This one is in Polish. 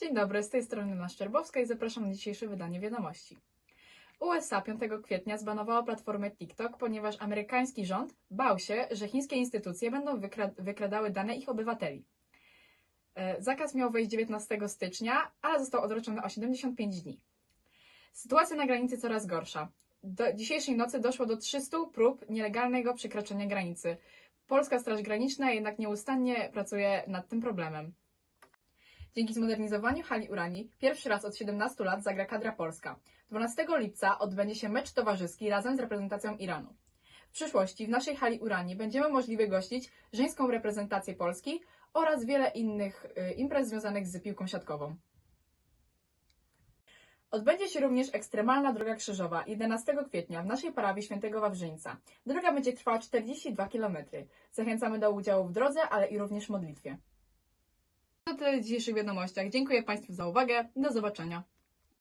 Dzień dobry, z tej strony Anna Szczerbowska i zapraszam na dzisiejsze wydanie wiadomości. USA 5 kwietnia zbanowało platformę TikTok, ponieważ amerykański rząd bał się, że chińskie instytucje będą wykra- wykradały dane ich obywateli. E, Zakaz miał wejść 19 stycznia, ale został odroczony o 75 dni. Sytuacja na granicy coraz gorsza. Do dzisiejszej nocy doszło do 300 prób nielegalnego przekroczenia granicy. Polska Straż Graniczna jednak nieustannie pracuje nad tym problemem. Dzięki zmodernizowaniu hali Urani pierwszy raz od 17 lat zagra kadra polska. 12 lipca odbędzie się mecz towarzyski razem z reprezentacją Iranu. W przyszłości w naszej hali Urani będziemy możliwie gościć żeńską reprezentację Polski oraz wiele innych y, imprez związanych z piłką siatkową. Odbędzie się również ekstremalna droga krzyżowa 11 kwietnia w naszej parabii Świętego Wawrzyńca. Droga będzie trwała 42 km. Zachęcamy do udziału w drodze, ale i również modlitwie. To tyle w dzisiejszych wiadomościach. Dziękuję Państwu za uwagę. Do zobaczenia.